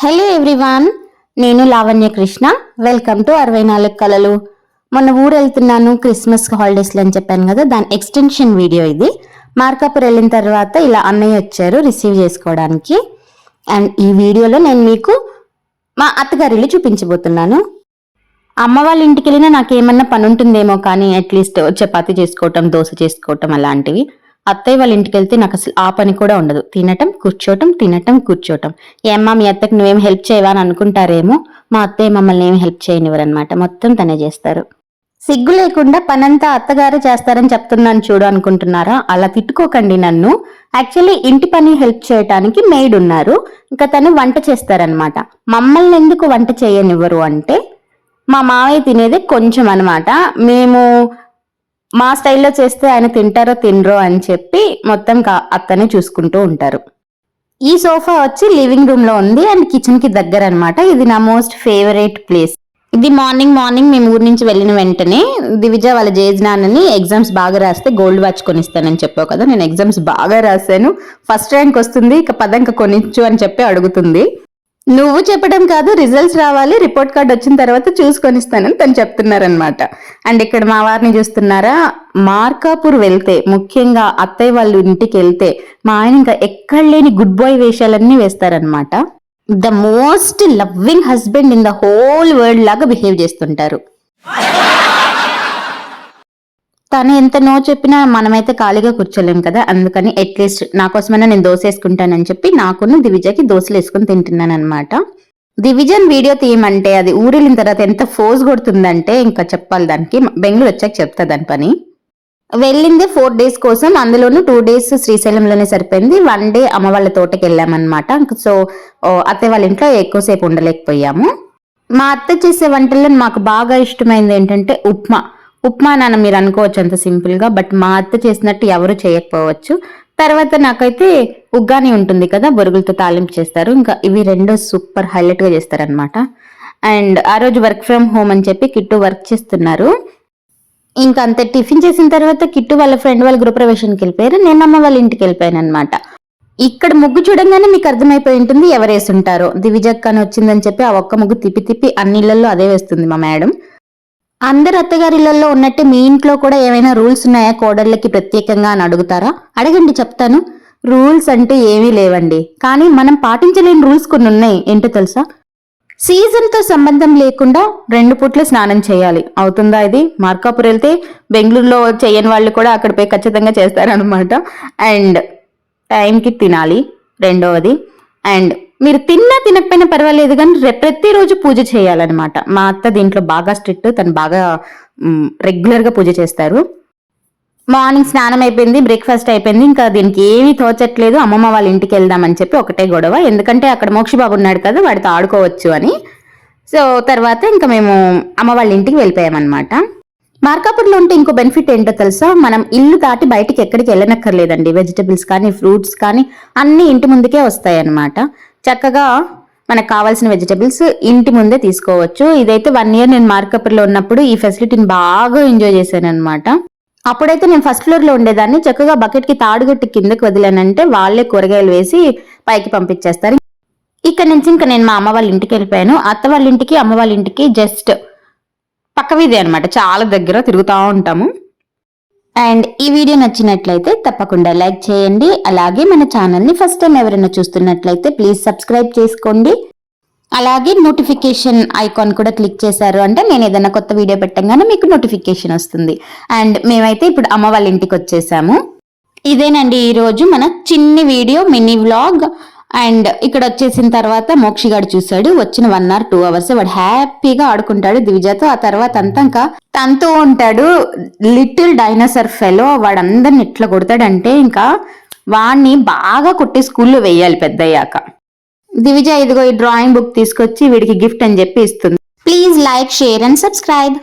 Hello everyone నేను Lavanya Krishna. Welcome to అరవై నాలుగు కళలు. మొన్న ఊరు వెళ్తున్నాను క్రిస్మస్ హాలిడేస్లో అని చెప్పాను కదా దాని ఎక్స్టెన్షన్ వీడియో ఇది. మార్కాపూర్ వెళ్ళిన తర్వాత ఇలా అన్నయ్య వచ్చారు రిసీవ్ చేసుకోవడానికి. అండ్ ఈ వీడియోలో నేను మీకు మా అత్తగారి చూపించబోతున్నాను. అమ్మ వాళ్ళ ఇంటికి వెళ్ళినా నాకు ఏమన్నా పని ఉంటుందేమో కానీ అట్లీస్ట్ చపాతి చేసుకోవటం దోశ చేసుకోవటం అలాంటివి. అత్తయ్య వాళ్ళ ఇంటికి వెళ్తే నాకు అసలు ఆ పని కూడా ఉండదు. తినటం కూర్చోటం తినటం కూర్చోటం. ఏమ్మా మీ అత్తకి నువ్వేం హెల్ప్ చేయవా? అని అనుకుంటారేమో మా అత్తయ్య మమ్మల్ని ఏమి హెల్ప్ చేయనివ్వరనమాట మొత్తం తనే చేస్తారు. సిగ్గు లేకుండా పనంతా అత్తగారు చేస్తారని చెప్తున్నాను చూడు అనుకుంటున్నారా? అలా తిట్టుకోకండి నన్ను. యాక్చువల్లీ ఇంటి పని హెల్ప్ చేయటానికి మెయిడ్ ఉన్నారు. ఇంకా తను వంట చేస్తారనమాట మమ్మల్ని ఎందుకు వంట చేయనివ్వరు అంటే మా మావయ్య తినేది కొంచెం అనమాట మేము మా స్టైల్లో చేస్తే ఆయన తింటారో తినరో అని చెప్పి మొత్తం కా- అత్తనే చూసుకుంటూ ఉంటారు. ఈ సోఫా వచ్చి లివింగ్ రూమ్లో ఉంది అండ్ కిచెన్కి దగ్గర అనమాట ఇది నా మోస్ట్ ఫేవరెట్ ప్లేస్. ఇది మార్నింగ్ మార్నింగ్ మేము ఊరి నుంచి వెళ్ళిన వెంటనే దివిజ వాళ్ళ జేజ్నాన్నని ఎగ్జామ్స్ బాగా రాస్తే గోల్డ్ వాచ్ కొనిస్తానని చెప్పావు కదా నేను ఎగ్జామ్స్ బాగా రాశాను. ఫస్ట్ ర్యాంక్ వస్తుంది ఇక పదంక కొనిచ్చు అని చెప్పి అడుగుతుంది. నువ్వు చెప్పడం కాదు రిజల్ట్స్ రావాలి రిపోర్ట్ కార్డ్ వచ్చిన తర్వాత చూసుకొని ఇస్తానని తను చెప్తున్నారనమాట అండ్ ఇక్కడ మా వారిని చూస్తున్నారా? మార్కాపూర్ వెళ్తే ముఖ్యంగా అత్తయ్య వాళ్ళ ఇంటికి వెళ్తే మా ఆయన ఇంకా ఎక్కడ లేని గుడ్ బాయ్ వేషాలన్నీ వేస్తారనమాట the most loving husband in the whole world లాగా బిహేవ్ చేస్తుంటారు. తను ఎంత నో చెప్పినా మనమైతే ఖాళీగా కూర్చోలేం కదా. అందుకని అట్లీస్ట్ నా కోసమైనా నేను దోశ వేసుకుంటానని చెప్పి నాకున్న దివిజకి దోశలు వేసుకుని తింటున్నాను అనమాట దివిజన్ వీడియో తీయమంటే అది ఊరిలిన తర్వాత ఎంత ఫోర్స్ కొడుతుందంటే ఇంకా చెప్పాలి దానికి. బెంగళూరు వచ్చాక చెప్తా దాని పని. వెళ్ళింది ఫోర్ డేస్ కోసం. అందులోనూ టూ డేస్ శ్రీశైలంలోనే సరిపోయింది. వన్ డే అమ్మ వాళ్ళ తోటకి వెళ్ళామన్నమాట. సో అత్తయ్య వాళ్ళ ఇంట్లో ఎక్కువసేపు ఉండలేకపోయాము. మా అత్త చేసే వంటల్లో మాకు బాగా ఇష్టమైంది ఏంటంటే ఉప్మా. ఉప్మా నాన్న మీరు అనుకోవచ్చు అంత సింపుల్గా బట్ మా అత్త చేసినట్టు ఎవరు చేయకపోవచ్చు. తర్వాత నాకైతే ఉగ్గాని ఉంటుంది కదా బొరుగులతో తాలింపు చేస్తారు. ఇంకా ఇవి రెండు సూపర్ హైలైట్గా చేస్తారనమాట అండ్ ఆ రోజు వర్క్ ఫ్రమ్ హోమ్ అని చెప్పి కిట్టు వర్క్ చేస్తున్నారు. ఇంకా అంతే టిఫిన్ చేసిన తర్వాత కిట్టు వాళ్ళ ఫ్రెండ్ వాళ్ళ గృహప్రవేశానికి వెళ్ళిపోయారు. నేను అమ్మ వాళ్ళ ఇంటికి వెళ్ళిపోయాను అనమాట ఇక్కడ ముగ్గు చూడంగానే మీకు అర్థమైపోయి ఉంటుంది ఎవరు వేసుంటారో దివిజక్ అని వచ్చిందని చెప్పి ఆ ఒక్క ముగ్గు తిప్పి తిప్పి అన్నిళ్ళలో అదే వేస్తుంది మా మేడం. అందరు అత్తగారిళ్ళలో ఉన్నట్టే మీ ఇంట్లో కూడా ఏమైనా రూల్స్ ఉన్నాయా? కోడళ్ళకి ప్రత్యేకంగా అని అడుగుతారా? అడగండి చెప్తాను. రూల్స్ అంటే ఏమీ లేవండి. కానీ మనం పాటించలేని రూల్స్ కొన్ని ఉన్నాయి. ఏంటో తెలుసా? సీజన్తో సంబంధం లేకుండా రెండు పూట్ల స్నానం చేయాలి. అవుతుందా ఇది? మార్కాపూర్ వెళ్తే బెంగళూరులో చేయని వాళ్ళు కూడా అక్కడ పోయి ఖచ్చితంగా చేస్తారనమాట అండ్ టైంకి తినాలి. రెండవది అండ్ మీరు తిన్నా తినకపోయినా పర్వాలేదు కానీ రే- ప్రతిరోజు పూజ చేయాలన్నమాట. మా అత్త దీంట్లో బాగా స్ట్రిక్ట్ తను బాగా రెగ్యులర్గా పూజ చేస్తారు. మార్నింగ్ స్నానం అయిపోయింది బ్రేక్ఫాస్ట్ అయిపోయింది ఇంకా దీనికి ఏమీ తోచట్లేదు. అమ్మమ్మ వాళ్ళ ఇంటికి వెళ్దామని చెప్పి ఒకటే గొడవ. ఎందుకంటే అక్కడ మోక్షబాబు ఉన్నాడు కదా వాడితో ఆడుకోవచ్చు అని. సో తర్వాత ఇంకా మేము అమ్మ వాళ్ళ ఇంటికి వెళ్ళిపోయామన్నమాట. మార్కాపూర్లో ఉంటే ఇంకో బెనిఫిట్ ఏంటో తెలుసా? మనం ఇల్లు దాటి బయటికి ఎక్కడికి వెళ్ళనక్కర్లేదండి. వెజిటబుల్స్ కానీ ఫ్రూట్స్ కానీ అన్ని ఇంటి ముందుకే వస్తాయి అన్నమాట చక్కగా మనకు కావాల్సిన వెజిటబుల్స్ ఇంటి ముందే తీసుకోవచ్చు. ఇదైతే వన్ ఇయర్ నేను మార్కాపూర్లో ఉన్నప్పుడు ఈ ఫెసిలిటీని బాగా ఎంజాయ్ చేశాను అనమాట అప్పుడైతే నేను ఫస్ట్ ఫ్లోర్లో ఉండేదాన్ని. చక్కగా బకెట్కి తాడుగట్టి కిందకి వదిలానంటే వాళ్ళే కూరగాయలు వేసి పైకి పంపించేస్తారు. ఇక్కడ నుంచి ఇంకా నేను మా అమ్మ వాళ్ళ ఇంటికి వెళ్ళిపోయాను. అత్త వాళ్ళ ఇంటికి అమ్మ వాళ్ళ ఇంటికి జస్ట్ పక్క వీధి అనమాట చాలా దగ్గర తిరుగుతూ ఉంటాము. అండ్ ఈ వీడియో నచ్చినట్లయితే తప్పకుండా లైక్ చేయండి. అలాగే మన ఛానల్ని ఫస్ట్ టైం ఎవరైనా చూస్తున్నట్లయితే ప్లీజ్ సబ్స్క్రైబ్ చేసుకోండి. అలాగే నోటిఫికేషన్ ఐకాన్ కూడా క్లిక్ చేశారు అంటే నేను ఏదైనా కొత్త వీడియో పెట్టగానే మీకు నోటిఫికేషన్ వస్తుంది. అండ్ మేమైతే ఇప్పుడు అమ్మ వాళ్ళ ఇంటికి వచ్చేసాము. ఇదేనండి ఈరోజు మన చిన్ని వీడియో మినీ వ్లాగ్. అండ్ ఇక్కడ వచ్చేసిన తర్వాత మోక్షిగాడు చూశాడు. వచ్చిన వన్ అవర్ టూ అవర్స్ వాడు హ్యాపీగా ఆడుకుంటాడు దివిజాతో. ఆ తర్వాత అంతా ఇంకా తనతో ఉంటాడు లిటిల్ డైనోసర్ ఫెలో. వాడందరిని ఎట్లా కొడతాడంటే ఇంకా వాణ్ణి బాగా కొట్టి స్కూల్లో వేయాలి పెద్దయ్యాక. దివిజ ఇదిగో ఈ డ్రాయింగ్ బుక్ తీసుకొచ్చి వీడికి గిఫ్ట్ అని చెప్పి ఇస్తుంది. Please like share and subscribe